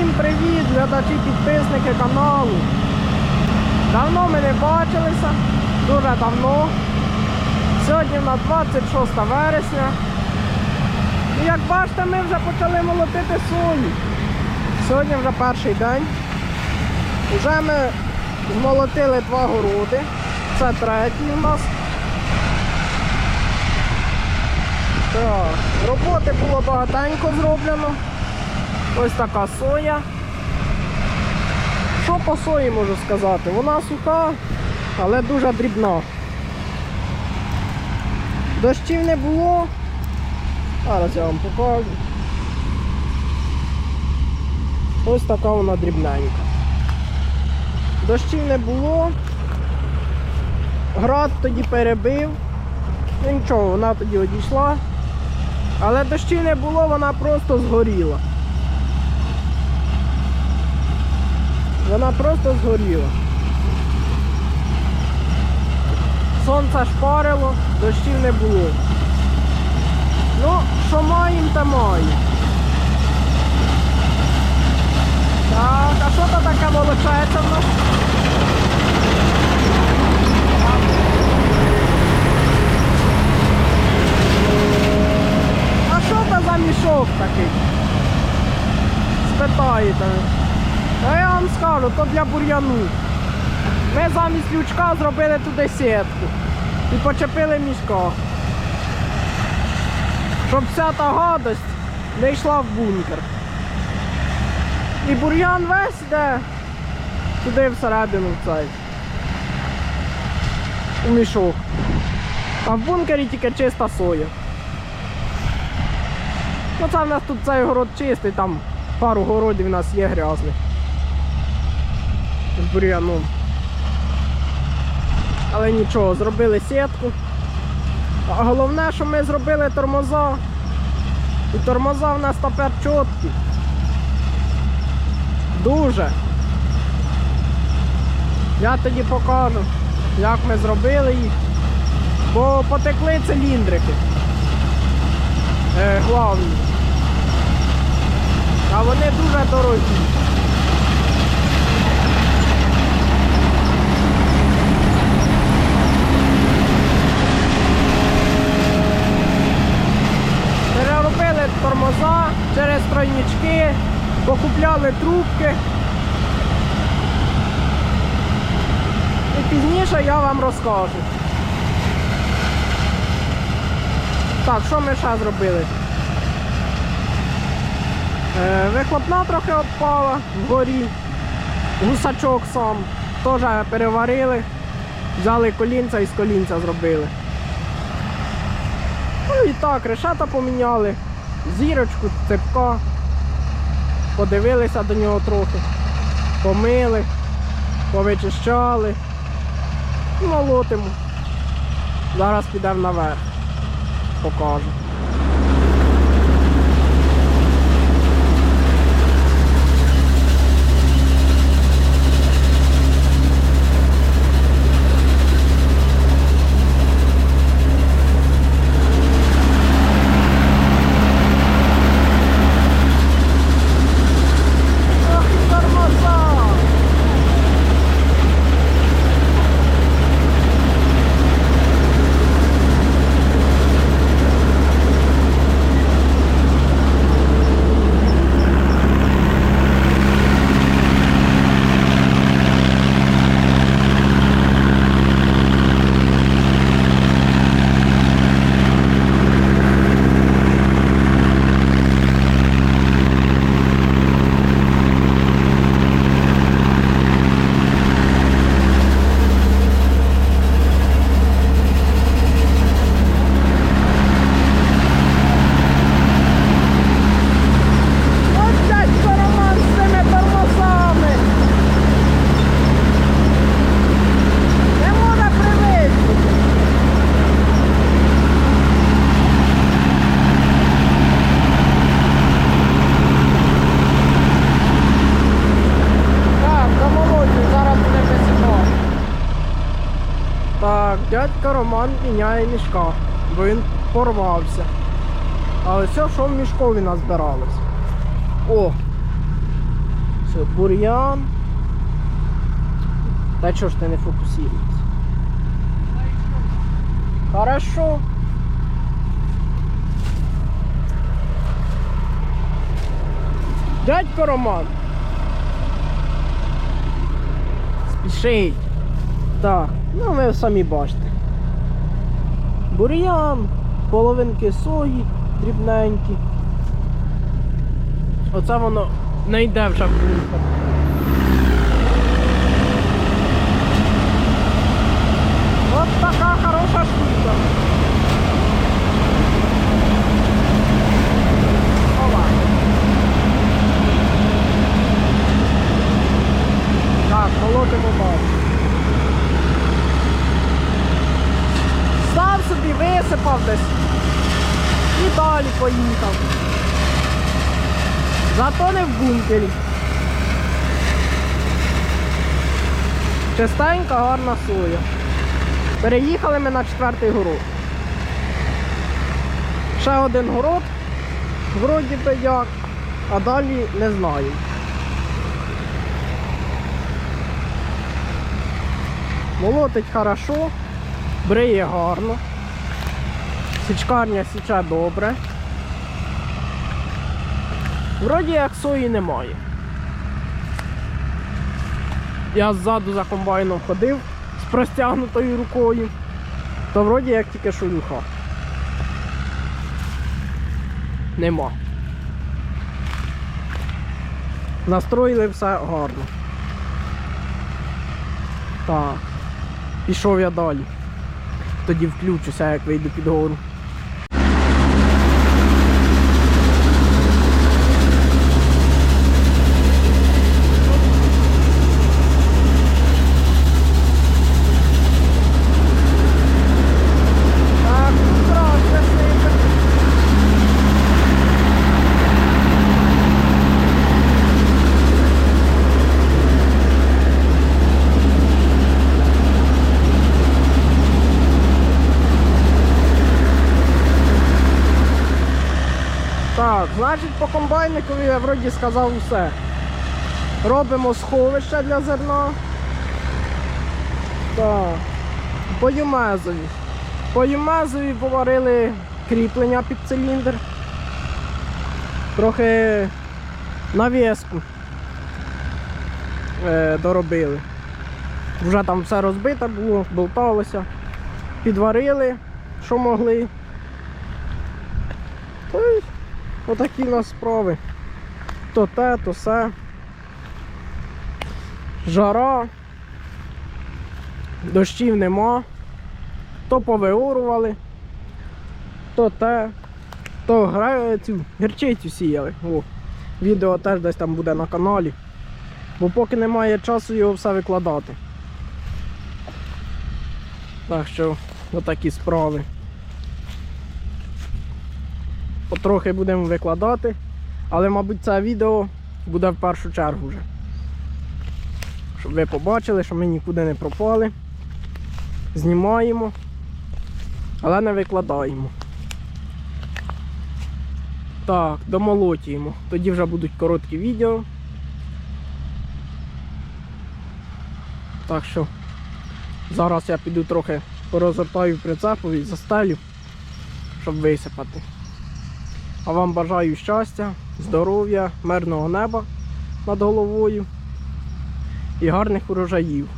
Всім привіт, глядачі, підписники каналу. Давно ми не бачилися, дуже давно. Сьогодні в нас 26 вересня. І як бачите, ми вже почали молотити сою. Сьогодні вже перший день. Уже ми змолотили два городи. Це третій у нас. Так, роботи було багатенько зроблено. Ось така соя. Що по сої можу сказати? Вона суха, але дуже дрібна. Дощів не було. Зараз я вам покажу. Ось така вона дрібненька. Дощів не було. Град тоді перебив. Ну нічого, вона тоді одійшла. Але дощів не було, вона просто згоріла. Вона просто згоріла. Сонце шпарило, дощів не було. Ну, що маємо, то маємо. Так, а що то таке волочається в нас? А що то за мішок такий? Спитаєте. А я вам скажу, то для бур'яну. Ми замість лючка зробили туди сітку і почепили мішка. Щоб вся та гадость не йшла в бункер. І бур'ян весь йде туди всередину в цей. У мішок. А в бункері тільки чиста соя. Ну це в нас тут цей город чистий, там пару городів у нас є грязних. З бур'яном. Але нічого, зробили сітку. А головне, що ми зробили тормоза. І тормоза в нас тепер чіткі. Дуже. Я тоді покажу, як ми зробили їх. Бо потекли циліндрики. Е, главні. А вони дуже дорогі. Покупляли трубки. І пізніше я вам розкажу. Так, що ми ще зробили? Е, вихлопна трохи обпала вгорі. Гусачок сам. Теж переварили. Взяли колінця і з колінця зробили. Ну і так, решета поміняли, зірочку, цепка. Подивилися до нього трохи. Помили, повичищали. Молотимо. Зараз підемо наверх. Покажу. Ах, і тормоза! Ось дядько Роман з цими тормозами. Не може привезти. Так, домолодю, зараз буде висипати. Так, дядько Роман міняє мішка, він порвався. Але все, що в мішкові назбиралось. О! Все, бур'ян. Та чого ж ти не фокусуєшся? Хорошо. Дядько Роман. Спішить. Так, ну ви самі бачите. Бур'ян, половинки сої дрібненькі. Оце воно не йде в бункер. От така хороша штука. Ова. Так, молотимо бабу. Став собі, висипав десь. І далі поїхав. Зато не в бункері. Чистенька, гарна соя. Переїхали ми на четвертий город. Ще один город, вроді би як, а далі не знаю. Молотить хорошо, бриє гарно. Січкарня січе добре. Вроді як сої немає. Я ззаду за комбайном ходив з простягнутою рукою, то вроді як тільки шелуха. Нема. Настроїли все гарно. Так. Пішов я далі. Тоді включуся, як вийду під гору. Так, значить по комбайникові я вроді сказав усе. Робимо сховище для зерна. Так. По юмезові. По юмезові поварили кріплення під циліндр. Трохи навіску е, доробили. Вже там все розбите було, болталося. Підварили, що могли. Та й отакі в нас справи. То те, то все. Жара. Дощів нема. То повиорували, то те, то гра... цю гірчицю сіяли. О, відео теж десь там буде на каналі. Бо поки немає часу його все викладати. Так що отакі справи. Потрохи будемо викладати, але, мабуть, це відео буде в першу чергу вже. Щоб ви побачили, що ми нікуди не пропали. Знімаємо, але не викладаємо. Так, домолотіємо. Тоді вже будуть короткі відео. Так що зараз я піду трохи порозгортаю прицепу і застелю, щоб висипати. А вам бажаю щастя, здоров'я, мирного неба над головою і гарних урожаїв.